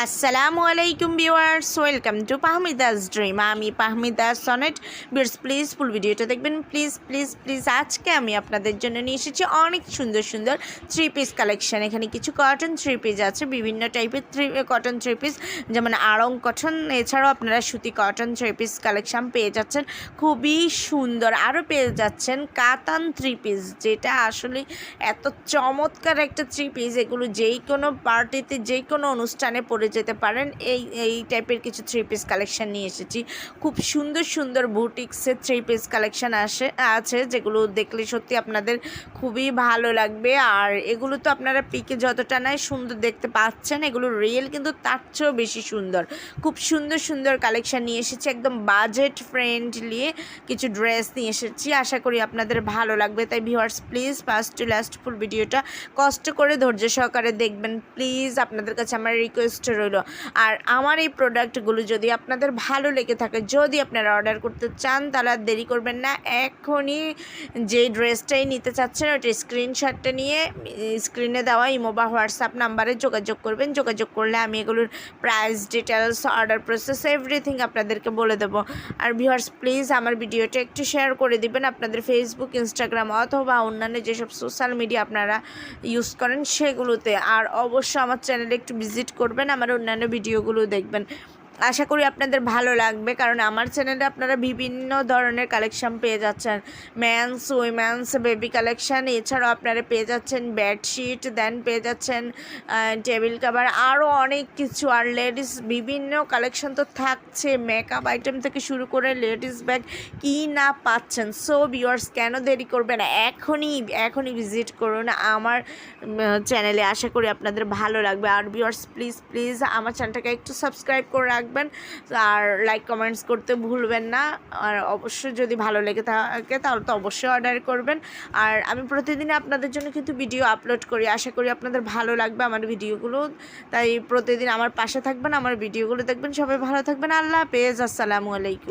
আসসালামু আলাইকুম viewers, welcome to Pahmida's dream. আমি পাহমিদা সনেট। বিয়ার্স প্লিজ ফুল ভিডিওটা দেখবেন। প্লিজ প্লিজ প্লিজ, আজকে আমি আপনাদের জন্য নিয়ে এসেছি অনেক সুন্দর সুন্দর থ্রি পিস কালেকশন এখানে কিছু কটন থ্রি পিস আছে, বিভিন্ন টাইপের থ্রি কটন থ্রি পিস যেমন আড়ং কটন এছাড়াও আপনারা সুতি কটন থ্রি পিস কালেকশন পেয়ে যাচ্ছেন। খুবই সুন্দর আরও পেয়ে যাচ্ছেন কাতান থ্রি পিস যেটা আসলে এত চমৎকার একটা থ্রি পিস এগুলো যেই কোনো পার্টিতে যেই কোনো অনুষ্ঠানে পরে যেতে পারেন। এই এই টাইপের কিছু থ্রি পিস কালেকশন নিয়ে এসেছি। খুব সুন্দর সুন্দর বুটিক্সের থ্রি পিস কালেকশন আসে, আছে, যেগুলো দেখলে সত্যি আপনাদের খুবই ভালো লাগবে। আর এগুলো তো আপনারা পিকে যতটা নয় সুন্দর দেখতে পাচ্ছেন। এগুলো রিয়েল কিন্তু তার চেয়েও বেশি সুন্দর। খুব সুন্দর সুন্দর কালেকশন নিয়ে এসেছি। একদম বাজেট ফ্রেন্ডলি কিছু ড্রেস নিয়ে এসেছি। আশা করি আপনাদের ভালো লাগবে। তাই viewers please first to last full ভিডিওটা কষ্ট করে ধৈর্য সহকারে দেখবেন। প্লিজ আপনাদের কাছে আমার রিকোয়েস্ট রইল। আর আমার এই প্রোডাক্টগুলো যদি আপনাদের ভালো লেগে থাকে, যদি আপনারা অর্ডার করতে চান, তাহলে আর দেরি করবেন না। এখনই যে ড্রেসটাই নিতে চাচ্ছেন ওটা স্ক্রিনশটটা নিয়ে স্ক্রিনে দেওয়া ইমো বা হোয়াটসঅ্যাপ নাম্বারে যোগাযোগ করবেন। যোগাযোগ করলে আমি এগুলোর price details order process everything আপনাদেরকে বলে দেবো। আর ভিউয়ার্স প্লিজ আমার ভিডিওটা একটু শেয়ার করে দিবেন। আপনাদের ফেসবুক ইনস্টাগ্রাম অথবা অন্যান্য যেসব সোশ্যাল মিডিয়া আপনারা ইউজ করেন, সেগুলোতে। আর অবশ্যই আমার চ্যানেলে একটু ভিজিট করবেন। আমার অন্যান্য ভিডিওগুলো দেখবেন। আশা করি আপনাদের ভালো লাগবে, কারণ আমার চ্যানেলে আপনারা বিভিন্ন ধরনের কালেকশন পেয়ে যাচ্ছেন। ম্যানস উইম্যানস বেবি কালেকশান এছাড়াও আপনারা পেয়ে যাচ্ছেন বেডশিট দেন পেয়ে যাচ্ছেন টেবিল কাভার আরও অনেক কিছু। আর লেডিস বিভিন্ন কালেকশন তো থাকছে মেকআপ আইটেম থেকে শুরু করে লেডিস ব্যাগ কী না পাচ্ছেন সো ভিউয়ার্স কেন দেরি করবেন? এখনই এখনই ভিজিট করুন আমার চ্যানেলে আশা করি আপনাদের ভালো লাগবে। আর ভিউয়ার্স প্লিজ প্লিজ আমার চ্যানেলটাকে একটু সাবস্ক্রাইব করে রাখবেন। আর লাইক কমেন্টস করতে ভুলবেন না। আর অবশ্যই যদি ভালো লেগে থাকে, তাহলে তো অবশ্যই অর্ডার করবেন। আর আমি প্রতিদিন আপনাদের জন্য কিন্তু ভিডিও আপলোড করি। আশা করি আপনাদের ভালো লাগবে আমার ভিডিওগুলো তাই প্রতিদিন আমার পাশে থাকবেন, আমার ভিডিওগুলো দেখবেন। সবাই ভালো থাকবেন। আল্লাহ পেজ আসসালামু আলাইকুম।